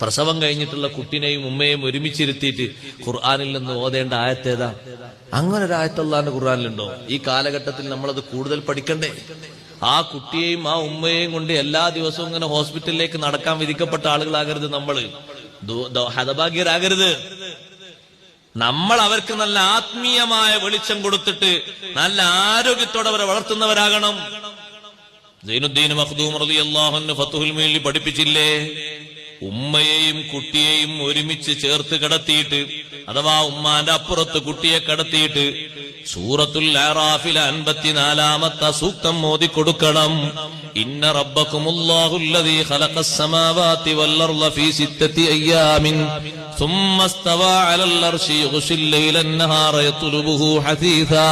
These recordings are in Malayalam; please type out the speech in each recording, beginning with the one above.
പ്രസവം കഴിഞ്ഞിട്ടുള്ള കുട്ടിനെയും ഉമ്മയെയും ഒരുമിച്ചിരുത്തിയിട്ട് ഖുർആാനിൽ നിന്ന് ഓതേണ്ട ആയത്തേതാ അങ്ങനെ ഒരു ആയത്തല്ലാന്റെ ഖുർആാനിലുണ്ടോ? ഈ കാലഘട്ടത്തിൽ നമ്മളത് കൂടുതൽ പഠിക്കണ്ടേ? ആ കുട്ടിയെയും ആ ഉമ്മയെയും കൊണ്ട് എല്ലാ ദിവസവും ഇങ്ങനെ ഹോസ്പിറ്റലിലേക്ക് നടക്കാൻ വിധിക്കപ്പെട്ട ആളുകളാകരുത് നമ്മൾ. ഹതഭാഗ്യരാകരുത്. നമ്മൾ അവർക്ക് നല്ല ആത്മീയമായ വെളിച്ചം കൊടുത്തിട്ട് നല്ല ആരോഗ്യത്തോടെ അവരെ വളർത്തുന്നവരാകണം. സൈനുദ്ദീൻ മഖ്ദൂം റളിയല്ലാഹു അൻഹു ഫത്തുഹുൽ മീലി പഠിപ്പിച്ചില്ലേ? ഉമ്മയെയും കുട്ടിയെയും ഒരുമിച്ച് ചേർത്ത് കിടത്തിയിട്ട് അഥവാ ഉമ്മാന്റെ അപ്പുറത്ത് കുട്ടിയെ കിടത്തിയിട്ട് സൂറത്തുൽ ആറാഫിലെ അൻപത്തിനാലാമത്തെ സൂക്തം മോദി കൊടുക്കണം ഇന്ന റബ്ബക്കുമുല്ലാഹുല്ലദീ ഖലഖസ് സമാവാതി വൽ അർള ഫീ സിത്തത്തി അയ്യാമിൻ ثم استوى على العرش يغشي الليل النهار يطلبه حثيثا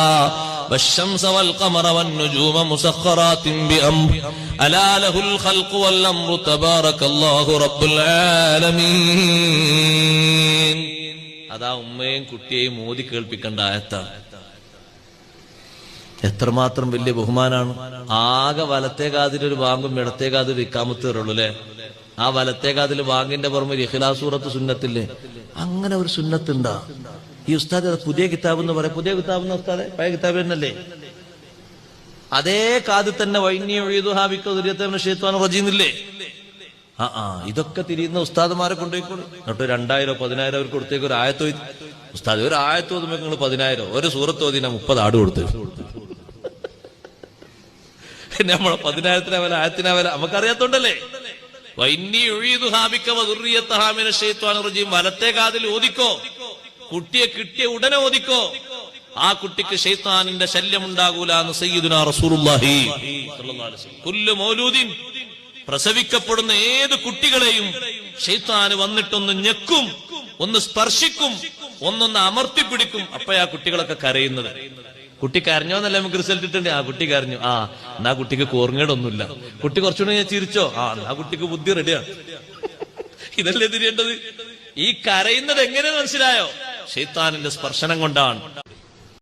والشمس والقمر والنجوم مسخرات بأمر ألا له الخلق والأمر تبارك الله رب العالمين അതാ ഉമ്മയും കുട്ടിയെയും മോദി കേൾപ്പിക്കേണ്ട ആയത്താണ് എത്രമാത്രം വലിയ ബഹുമാനാണ് ആകെ വലത്തെ കാതിലൊരു വാങ്ങും ഇടത്തെ കാതിൽ ഇക്കാമത്ത് വരുള്ളൂ അല്ലെ ആ വലത്തെ കാതിൽ വാങ്ങിന്റെ പുറമെ ഇഖ്ലാസൂറത്ത് സുന്നത്തില്ലേ അങ്ങനെ ഒരു സുന്നത്തുണ്ടാ ഈ ഉസ്താദ് പുതിയ കിതാബ് എന്ന് പറയാം. പുതിയ കിതാബ് എന്ന ഉസ്താദെ? പഴയ കിതാബ് തന്നെയല്ലേ? അതേ കാതിൽ തന്നെ വൈന്യ റജീന്നില്ലേ ആ ആ ഇതൊക്കെ തിരിയുന്ന ഉസ്താദുമാരെ കൊണ്ടുപോയിക്കോളൂ. എന്നിട്ട് രണ്ടായിരോ പതിനായിരം അവർക്ക് കൊടുത്തേക്ക് ഒരു ആയത്തോ ഉസ്താദ് ഒരു ആയത്തോ ഓതുമ്പോൾ നിങ്ങൾ പതിനായിരം ഒരു സൂറത്ത് ഓതിന മുപ്പത് ആട് കൊടുത്തു. നമ്മളെ പതിനായിരത്തിനെ വില ആയത്തിനെ വില നമുക്കറിയാത്തോണ്ടല്ലേ? വൈന്യ ഒഴിയതു ഹാബിക്കവ ദുർറിയത്തഹാമിന വലത്തെ കാതിൽ ഓദിക്കോ കുട്ടിയെ കിട്ടിയ ഉടനെ ഓദിക്കോ ആ കുട്ടിക്ക് ഷെയ്ത്താനിന്റെ ശല്യം ഉണ്ടാകൂല എന്ന് സയ്യിദുന വസല്ലം. കുല്ലു മൗലൂദിൻ പ്രസവിക്കപ്പെടുന്ന ഏത് കുട്ടികളെയും ഷെയ്ത്താന് വന്നിട്ടൊന്ന് ഞെക്കും ഒന്ന് സ്പർശിക്കും ഒന്നൊന്ന് അമർത്തിപ്പിടിക്കും ആ കുട്ടികളൊക്കെ കരയുന്നത്. കുട്ടി കരഞ്ഞോ എന്നല്ല നമുക്ക് റിസൾട്ട് ഇട്ടുണ്ട് ആ കുട്ടി കരഞ്ഞു. ആ എന്നാ കുട്ടിക്ക് കോർങ്ങേടൊന്നുമില്ല. കുട്ടി കുറച്ചുകൂടെ ഞാൻ ചിരിച്ചോ? ആ എന്നാ കുട്ടിക്ക് ബുദ്ധി റെഡിയാണ് ഇതല്ലേ തിരിയേണ്ടത്? ഈ കരയുന്നത് എങ്ങനെ മനസ്സിലായോ? ഷെയ്ത്താനിന്റെ സ്പർശനം കൊണ്ടാണ്.